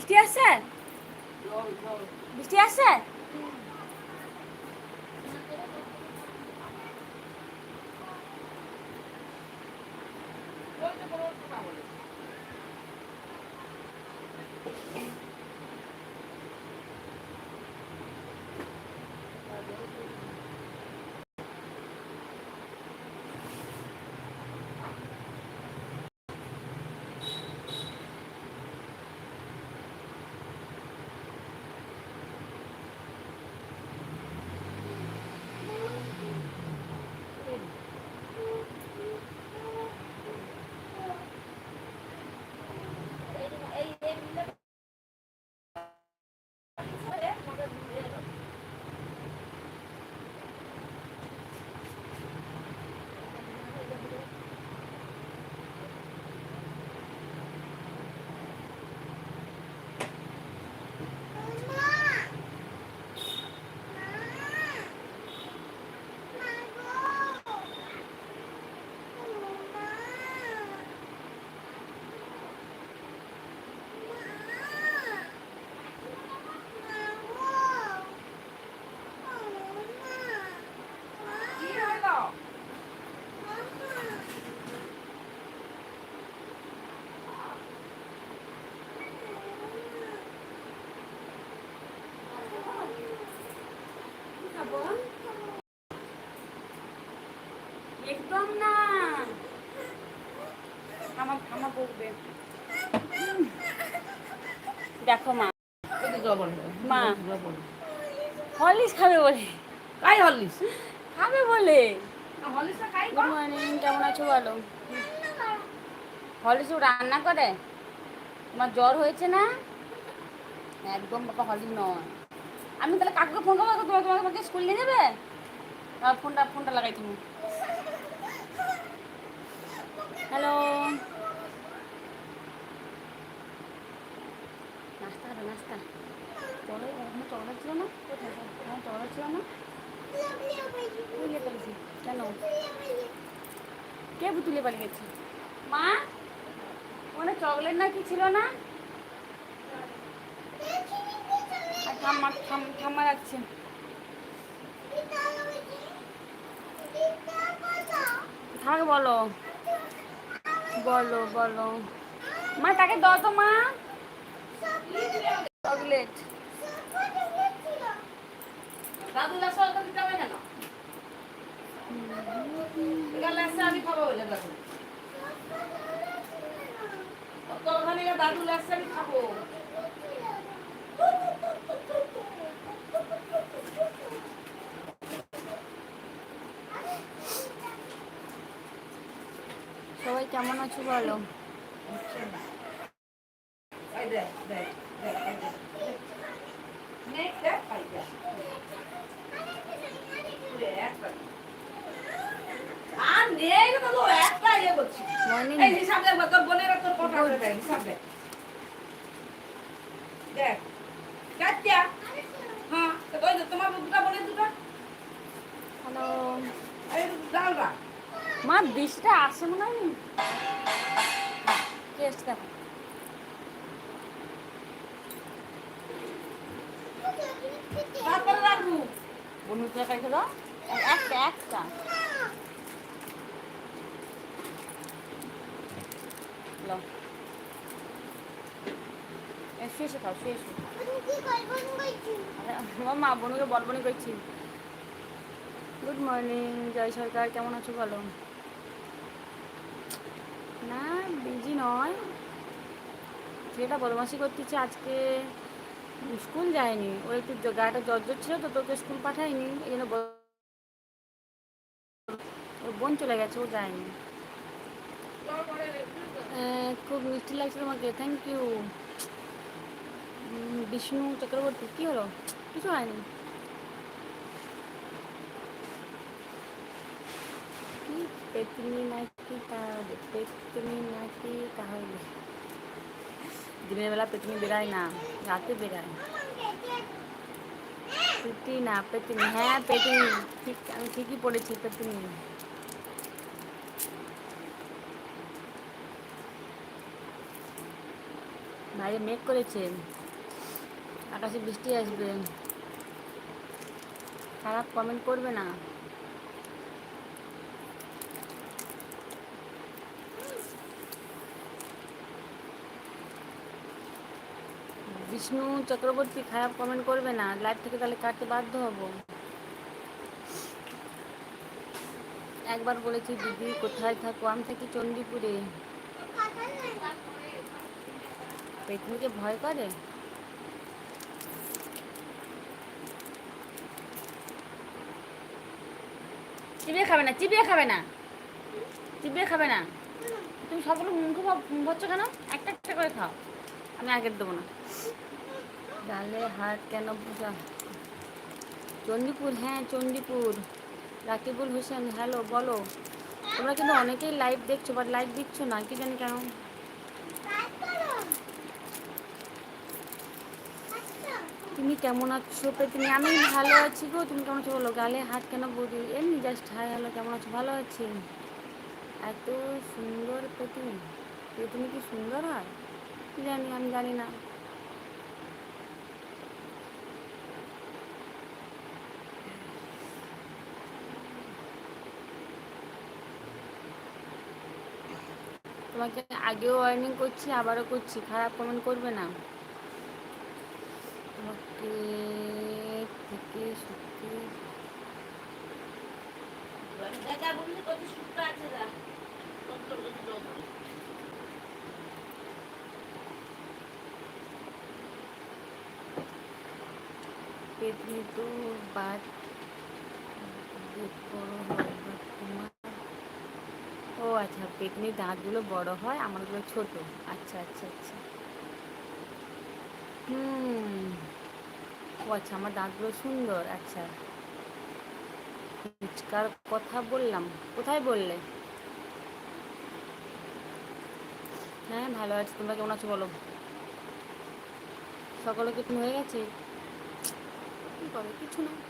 বৃষ্টি আসছে বৃষ্টি আসছে একদম না। আমার আমার বকবে দেখো মা। মা। হলিস খাবে বলে। কাই হলিস খাবে বলে। গুড মর্নিং কেমন আছো বলো? হলিস রান্না করে? তোমার জ্বর হয়েছে না? একদম বাবা হলি নয়। আমি তাহলে কাকুকে ফোন করব তোমাকে তোমাকে স্কুল নিয়ে যাবে? আর ফোনটা ফোনটা লাগাই তুমি। হ্যালো নাস্তা হবে, নাস্তা। চলো, ওখানে চলা ছিল না? কোথায় ওখানে চলা ছিল না? তুলে পালিয়েছি কেন? কে তুলে পালিয়েছে মা? ওখানে চকলেট না কি ছিল না? ঠাম্মা ঠাম- ঠাম্মা রাখছে থাক বলো। বলো বলো। মা, তাকে দাও তো, মা। চকলেট। দাদু লাসা দিতে হবে কেন? আমি খাব বলে দাদু। তো ওখানে দাদু লাসা আমি খাব সবাই কেমন আছো বলো এই দেখ দেখ দেখ এই দেখ নেক দেখ এই দেখ পুরে একটা আর নেই না তো একটা ইয়ে করছি মর্নিং এই হিসাব দেখ তোর বোনেরা তোর কটা করে দেখ দেখ কাটিয়া হ্যাঁ তোমার দুটা দুটা? হ্যালো এই ডাল রাখ মা বৃষ্টিটা আসে মনে হয় টেস্ট দেখো। খেলো একটা খাও মা বোনকে বলবনি করছি গুড মর্নিং জয় সরকার কেমন আছো বলো? না, বিজি নয়। সেটা বদমাসি করতেছে আজকে, স্কুল যায়নি। ও একটু গাটা জ্বর ছিল তো তোকে স্কুল পাঠায়নি, এই জন্য ওর বোন চলে গেছে, ও যায়নি। খুব মিষ্টি লাগছে তোমাকে থ্যাংক ইউ বিষ্ণু চক্রবর্তী, কী হলো? কিছু হয়নি। কি পেতনি নাকি তাহলে পেতনি নাকি তাহলে? দিনের বেলা পেতনি বেরায় না, রাতে বেরায়। পেতনি না, পেতনি। হ্যাঁ পেতনি। ঠিক, আমি ঠিকই পড়েছি, পেতনি। বাইরে মেঘ করেছে। আকাশে বৃষ্টি আসবে। খারাপ কমেন্ট করবে না। বিষ্ণু চক্রবর্তী খারাপ কমেন্ট করবে না। লাইভ থেকে তাহলে কাটতে বাধ্য হব। একবার বলেছি, দিদি, কোথায় থাকো? আমি থাকি চণ্ডীপুরে। পেতনিকে ভয় করে? চিবিয়ে খাবে না, চিবিয়ে খাবে না। চিবিয়ে খাবে না। তুমি সবগুলো মুখে ভরছো কেন? একটা একটা করে খাও। আমি আগের দেবো না। ডালে হাট কেন বুঝা চণ্ডীপুর হ্যাঁ চণ্ডীপুর। রাকিবুল হোসেন, হ্যালো, বলো। তোমরা কিন্তু অনেকেই লাইভ দেখছ বাট লাইভ দিচ্ছ না, কি জানি কেন? তুমি কেমন আছো, পেতনি? আমি ভালো আছি গো, তুমি কেমন আছো বলো? গালে হাত কেন বলি এমনি জাস্ট হাই হ্যালো কেমন আছো? ভালো আছি। এত সুন্দর পেতনি। পেতনি কি সুন্দর হয়? কি জানি, আমি জানি না। তোমাকে আগেও ওয়ার্নিং করছি আবারও করছি। খারাপ কমেন্ট করবে না। তোমাকে থেকে সত্যি তো বাদ বড় হয় but তোমার ও আচ্ছা পেতনির দাঁতগুলো বড় হয়, আমারগুলো ছোট। আচ্ছা আচ্ছা আচ্ছা। হুম। ও আচ্ছা আমার দাঁতগুলো সুন্দর আচ্ছা। ফুচকার কথা বললাম, কোথায় বললে? হ্যাঁ ভালো আছি, তোমরা কেমন আছো বলো? সকালে কি হয়ে গেছে? কি করে, কিছু না।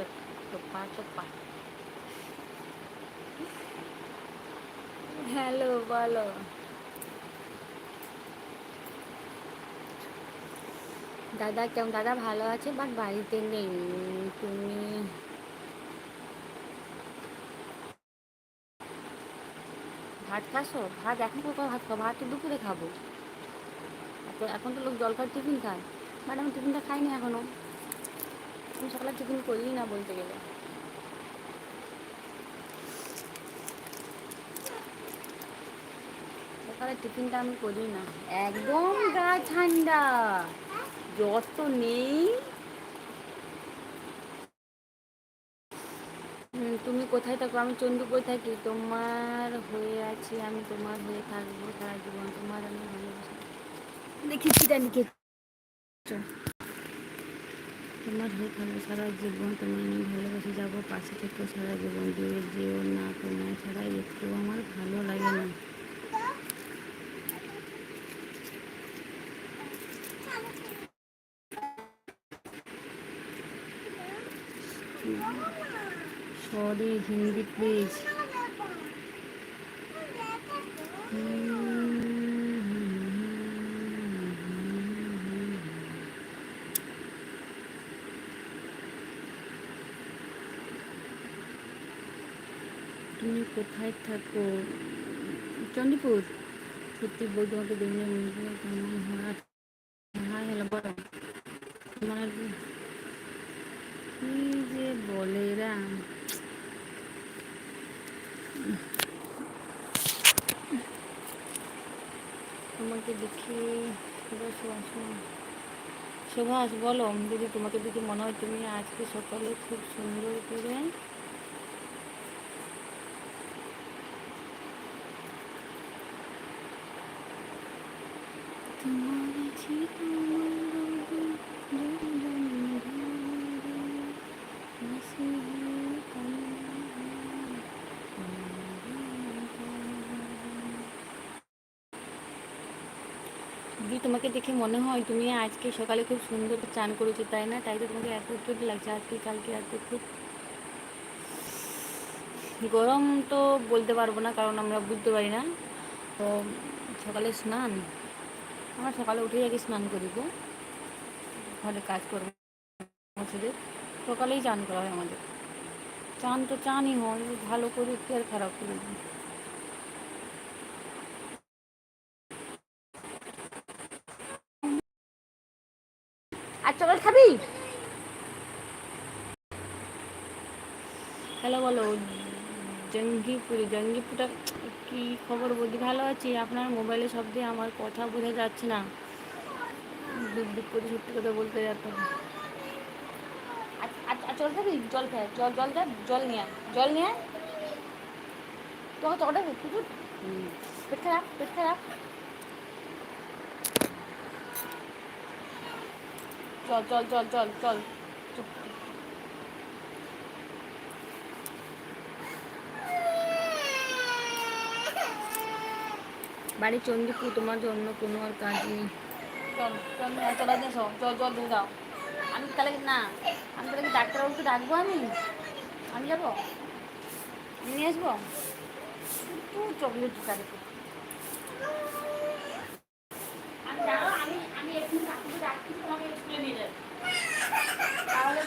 গালগুলো টোপ- টোপা টোপা হ্যালো বলো দাদা, কেমন? দাদা ভালো আছে? বাট বাড়িতে নেই। তুমি? ভাত খাসো ভাত এখন কোথাও ভাত খাব? ভাত তো দুপুরে খাব। এখন তো লোক জল খাওয়ার টিফিন খায়। বাট আমি টিফিনটা খাইনি এখনও। আমি সকালে টিফিন করি না বলতে গেলে? সকালে টিফিনটা আমি করি না। একদম গা ঠান্ডা। জ্বর তো নেই। তুমি কোথায় থাকো? আমি চন্দ্রপুর থাকি? তোমার হয়ে আছি আমি, তোমার হয়ে থাকব সারা জীবন। তোমার আমি ভালোবাসি। দেখি কিটা লিখেছ তোমার হয়ে থাকব সারা জীবন তোমার আমি ভালোবাসি যাব, পাশে থেকে সারা জীবন, দূরে যেও না, তোমায় ছাড়া একটু আমার ভালো লাগে না। সরি হিন্দি প্লিজ তুমি কোথায় থাকো? চণ্ডীপুর সত্যি বই তোমাকে দেখলে মনে কেমন হয় হ্যাঁ বলো। তোমার কি যে বলে এরা? তোমাকে দেখে সুভাষ, বলো দিদি তোমাকে দেখে মনে হয় তুমি আজকে সকালে খুব সুন্দর করে তোমাকে দেখে মনে হয় তুমি আজকে সকালে খুব সুন্দর চান করেছ, তাই না? তাই তো তোমাকে এত কিউট লাগছে আজকে, কালকে আজকে খুব গরম তো বলতে পারব না, কারণ আমরা বুঝতে পারি না। তো সকালে স্নান। আমরা সকালে উঠেই আগে স্নান করিব। ঘরে কাজ করব সকালেই চান করা হয় আমাদের। চান তো চানই হয়, ভালো করে কি আর খারাপ করে চকলেট খাবি? হ্যালো বলো জঙ্গিপুরে জঙ্গিপুরটা কি খবর? বলতে ভালো আছি? আপনার মোবাইলে শব্দে আমার কথা বোঝা যাচ্ছে না। দুঃখ করে সত্যি কথা বলতে যেত আচ্ছা জল খাবি? জল খায় জল জল যা জল নিয়ে জল নিয়ে। তোমাকে চকটা কুকুর পেট খারাপ পেট খারাপ। চল চল চল চল চল। বাড়ি চণ্ডীপুর তোমার জন্য কোনো আর কাজ নেই। চল চল চল আজ এসো চল জল দিয়ে দাও আমি তাহলে না আমি তাহলে কি ডাক্তারবাবুকে ডাকবো আমি? আমি যাব? আমি নিয়ে আসব? তুই চকলেট কাটে আমি দাঁড়াও আমি আমি এক্ষুনি ডাক্তারকে ডাকছি তোমাকে স্কুলে নিয়ে যাবে তাহলে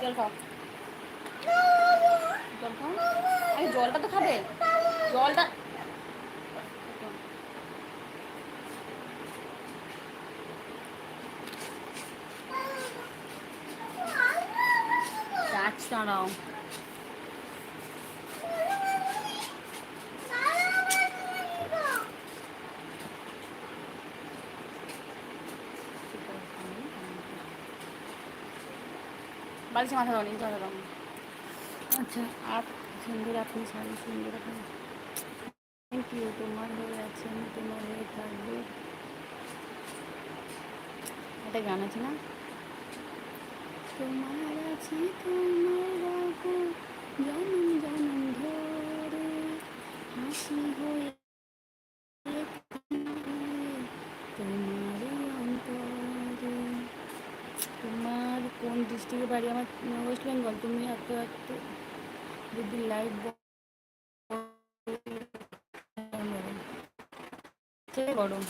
জল খাও জলটা তো খাবে। জলটা গাছ দাঁড়াও। বালিশে মাথা দাও নিচে মাথা আচ্ছা আর সুন্দর আপনি শাড়ি, সুন্দর আপনি। থ্যাংক ইউ তোমার হয়ে আছে, আমি তোমার হয়ে থাকব। একটা গান আছে না? তোমার আছি, তোমার জনম জনম ধরে, হাসি হয়ে ডিস্ট্রিক্টের বাড়ি আমার ওয়েস্ট বেঙ্গল তুমি এত এত যদি লাইভ গরম।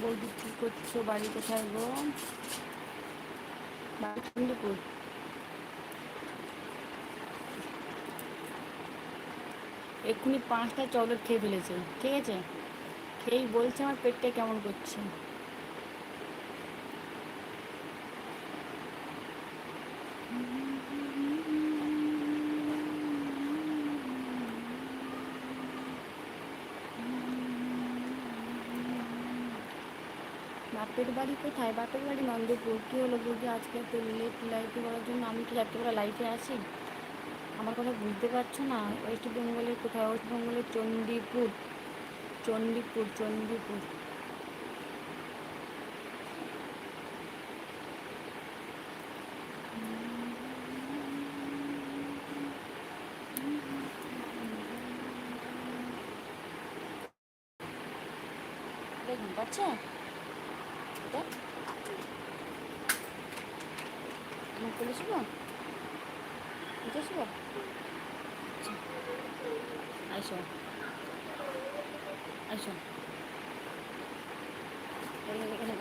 বৌদি কী করছ বাড়ি কোথায় গো? বাড়ি এক্ষুনি পাঁচটা চকলেট খেয়ে ফেলেছে, ঠিক আছে? খেয়েই বলছে আমার পেটটা কেমন করছে। বাপের বাড়ি কোথায়? বাপের বাড়ি নন্দপুর। কী হলো বলছি আজকে এত লেট লাইফে করার জন্য? আমি কি রাত্রিবেলা লাইফে আসি আমার কথা বুঝতে পারছ না? ওয়েস্ট বেঙ্গলের কোথায়? ওয়েস্ট বেঙ্গলের চণ্ডীপুর। চণ্ডীপুর চণ্ডীপুর। দেখুন পাচ্ছে এটা খুলে শুভ এটা শুভ আইসো। আইসো। এখানে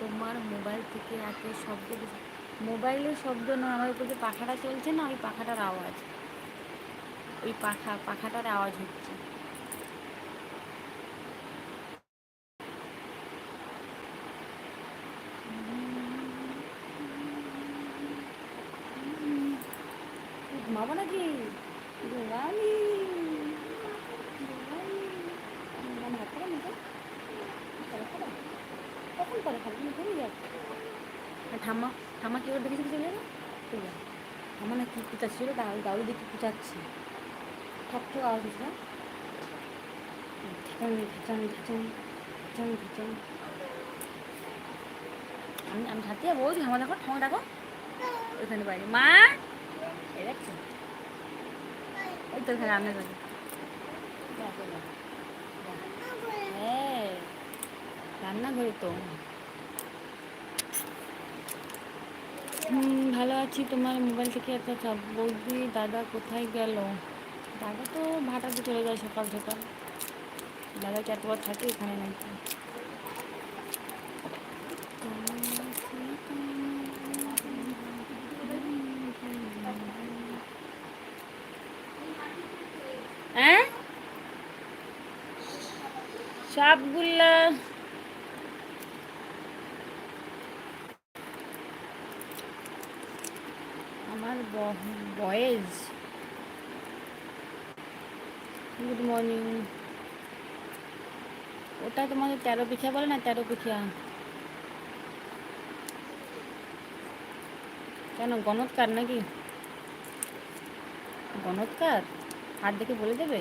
তোমার মোবাইল থেকে এত শব্দ মোবাইলের শব্দ নয়, আমার উপর যে পাখাটা চলছে না, ওই পাখাটার আওয়াজ। ওই পাখা, পাখাটার আওয়াজ হচ্ছে ঘুমাবো নাকি ঘুমাবি ঘুমাবি। মানে হাত করে মুখে করে করে কখন করে খাবি তুমি যাও আর ঠাম্মা ঠাম্মা কী করে দেখেছি চলে যাবে চলে যাবে ঠাম্মা না কী কুচাচ্ছিল দাউ দাউরি দেখে কুচাচ্ছি। ঠক ঠক আওয়াজ হচ্ছে না? ঠেচান ঠেচান ঠেচান ঠেচান ঠেচান আমি আমি হাতে বলছি, ঠাম্মা দেখো ঠাম্মা দেখো। ওইখানে বাইরে। মা! এই দেখছ? ওই তো ওখানে রান্না করে হ্যাঁ রান্নাঘরে তো। হুম, ভালো আছি। তোমার মোবাইল থেকে একটা চাপ। বৌদি, দাদা কোথায় গেল? দাদা তো ভাটাতে চলে যায় সকাল সকাল। দাদা চারবার থাকে এখানে নাকি? হ্যাঁ? সবগুলা আমার ব- বয়েজ গুড মর্নিং ওটা তোমাদের তেরো পিঠা বলে না তেরো পিঠা? কেন, গণৎকার নাকি? গণৎকার? হাত দেখে বলে দেবে?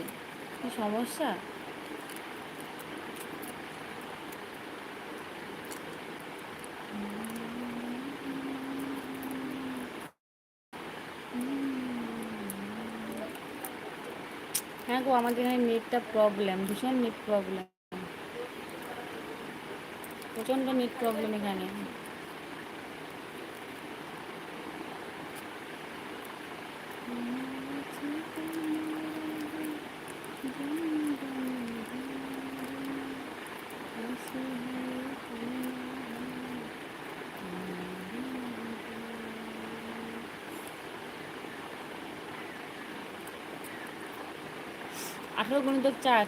কি সমস্যা? হ্যাঁ গো আমাদের এখানে নেটটা প্রবলেম ভীষণ নেট প্রবলেম প্রচণ্ড নেট প্রবলেম এখানে। আঠেরো গুণিতক চার।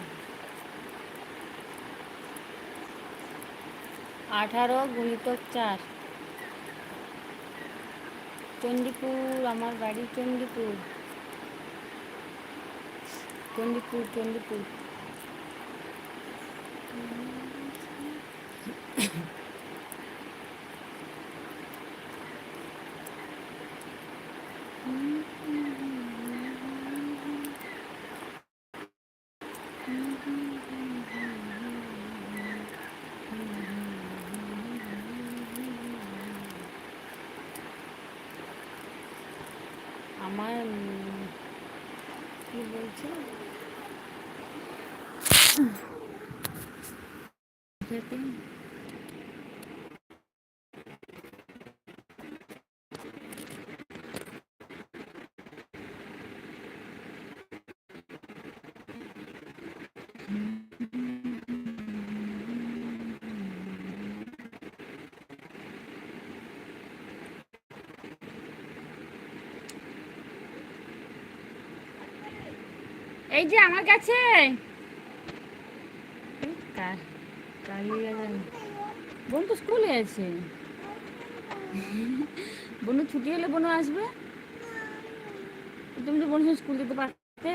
আঠারো গুণিতক চার। চণ্ডীপুর আমার বাড়ি চণ্ডীপুর চণ্ডীপুর চণ্ডীপুর আমার উম, কি বলছে যাতে এই যে আমার কাছে। বোন তো স্কুলে আছে। বোন ছুটি হলে বোন আসবে। তুমি তো বোন সঙ্গে স্কুল যেতে পারতে।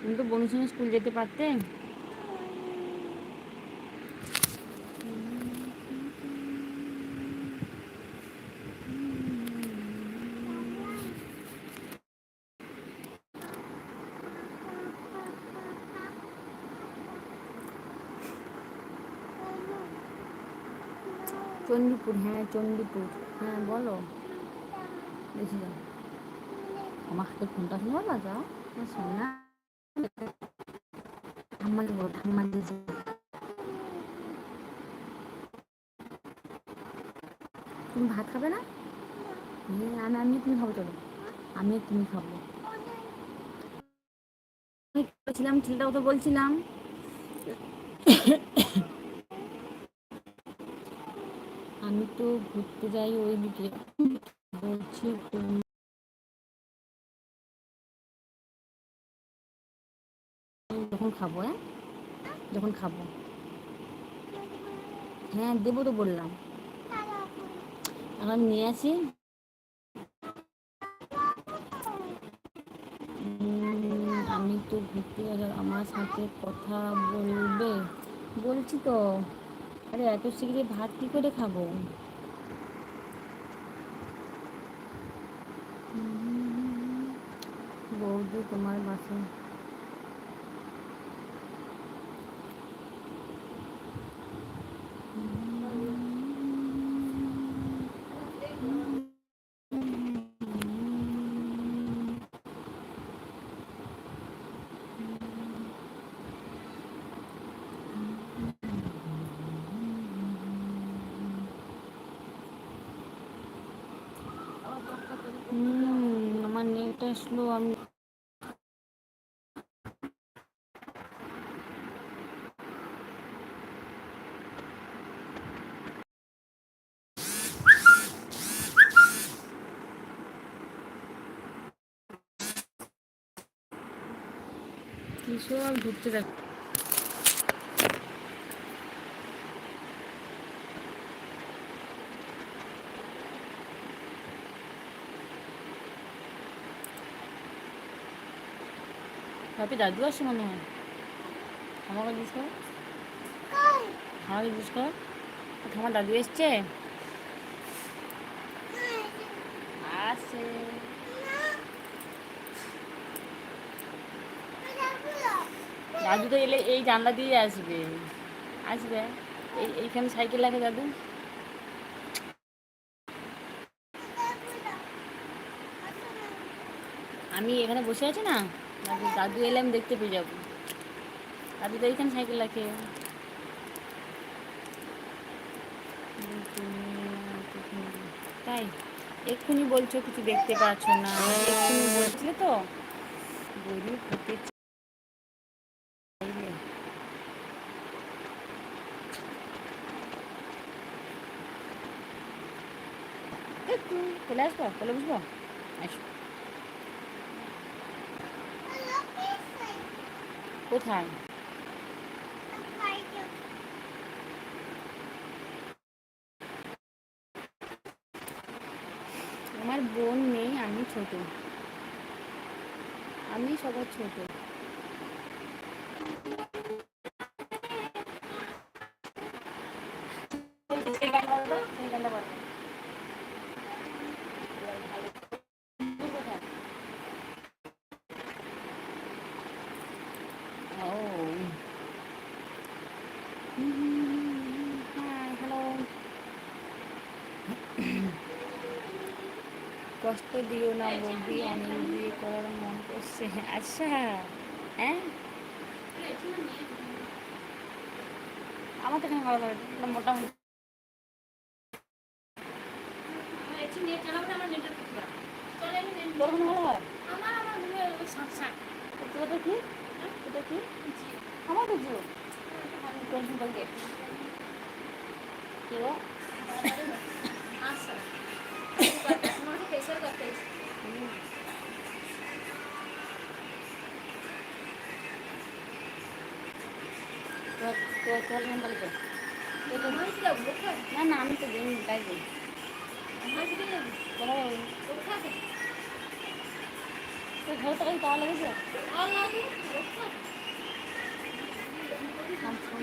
তুমি তো বোন সঙ্গে স্কুল যেতে পারতে। চণ্ডীপুর হ্যাঁ চণ্ডীপুর। হ্যাঁ বলো। দেখি যাও। আমার হাতে ফোনটা শুনে বলো, যাও। না ঠাম্মাকে বলো ঠাম্মা দিয়েছে তুমি ভাত খাবে না? হ্যাঁ আমি আমি তুমি খাব, চলো। আমি তুমি খাব। বলছিলাম ছেলেটার কথা বলছিলাম আমি তো ঘুরতে যাই, ওই দিকে বলছি যখন খাব হ্যাঁ? যখন খাব। হ্যাঁ দেবো তো বললাম। এখন নিয়ে আসি। আমি তো ঘুরতে গেছে আমার সাথে কথা বলবে। বলছি তো। আরে এত শীঘ্রই ভাত কি করে খাব? বৌদি তোমার বাসায় হুম আমার নেট আসলো আমি কিছু আর ঘুরতে দেখ ভাবি দাদু আসে মনে হয় আমাকে জিজ্ঞেস কর আমাকে জিজ্ঞেস কর আমার দাদু এসছে আসে দাদু তো এলে এই জানলা দিয়ে আসবে আসবে এই এইখানে সাইকেল লাগে দাদু আমি এখানে বসে আছি না দাদু এলে আমি দেখতে পেয়ে যাব। দাদু তো এইখানে সাইকেল রাখে। তাই, এক্ষুনি বলছো কিছু দেখতে পাচ্ছ না, এক্ষুনি বলছিলে তো। গরু হতে চলে আসব চলে বুঝব? আসো কোথায়? আমার বোন নেই আমি ছোট। আমি সবার ছোট। কষ্ট দিও না বলবি অনেক বিয়ে করার মন করছে। আচ্ছা হ্যাঁ? আমার তো ভালো লাগে? মোটামুটি আমার তো জিও সম্পর্কে কি গো? হুম। তোর তোর তোর সম্পর্কে না না আমি তো দিন তাই দিই কোথায় যাব? তোর ঘরে তো কাছে পাওয়া লেগেছে ফোন ফোন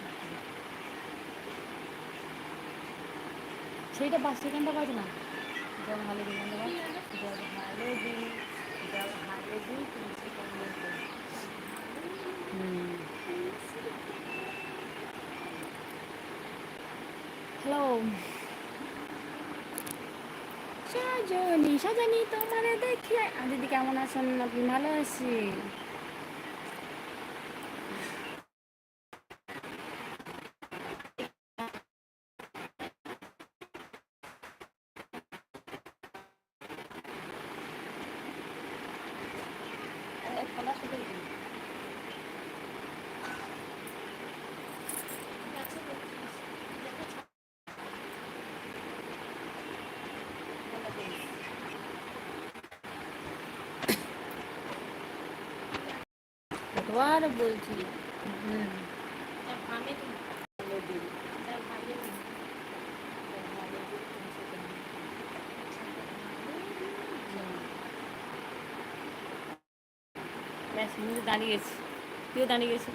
সেইটা বাস সেকেন্ডটা বাজে না। জল ভালো দিন জল ভালো দিন জল ভালো দিন হ্যালো। সাজনি সাজানি তোমার দেখি। দিদি কেমন আছেন? আপনি ভালো আছি কতবার বলছি। ব্যাস দাঁড়িয়ে গেছি। তুইও দাঁড়িয়ে গেছি